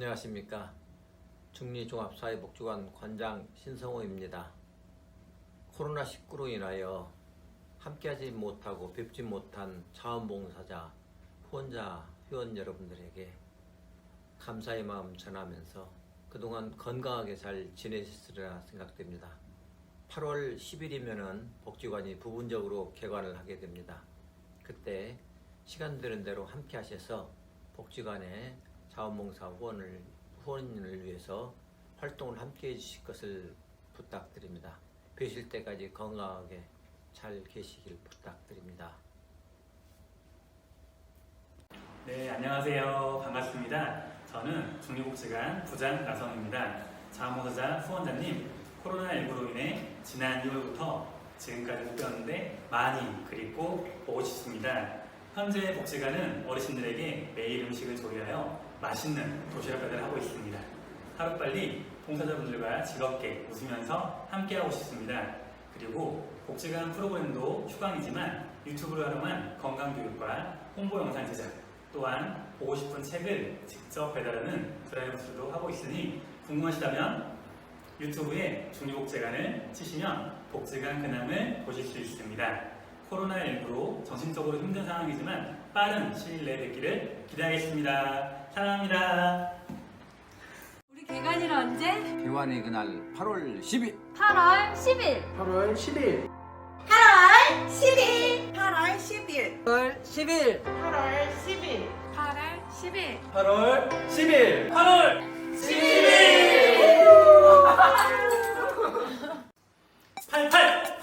안녕하십니까. 중리종합사회복지관 관장 신성호입니다. 코로나19로 인하여 함께하지 못하고 뵙지 못한 자원봉사자, 후원자, 회원 여러분들에게 감사의 마음 전하면서 그동안 건강하게 잘 지내셨으리라 생각됩니다. 8월 10일이면은 복지관이 부분적으로 개관을 하게 됩니다. 그때 시간 되는 대로 함께 하셔서 복지관의 자원봉사 후원을 후원을 위해서 활동을 함께 해주실 것을 부탁드립니다. 뵈실 때까지 건강하게 잘 계시길 부탁드립니다. 네, 안녕하세요. 반갑습니다. 저는 중리복지관 부장 나성입니다. 자원봉사자 후원자님, 코로나19로 인해 지난 2월부터 지금까지 못 배웠는데 많이 그립고 보고 싶습니다. 현재 복지관은 어르신들에게 매일 음식을 조리하여 맛있는 도시락 배달을 하고 있습니다. 하루빨리 봉사자분들과 즐겁게 웃으면서 함께하고 싶습니다. 그리고 복지관 프로그램도 휴강이지만 유튜브를 활용한 건강교육과 홍보 영상 제작, 또한 보고 싶은 책을 직접 배달하는 드라이브스루도 하고 있으니 궁금하시다면 유튜브에 중리복지관을 치시면 복지관 근황을 보실 수 있습니다. 코로나19로 정신적으로 힘든 상황이지만 빠른 시일 내에 뵙기를 기대하겠습니다. 사랑합니다. 우리 개관일 언제? 개관의 그날 8월 10일 8월 10일. 8월 10일 8월 10일. 8월 10일 8월 10일 8월 10일 8월 10일. 8월 10일 8월 10일 88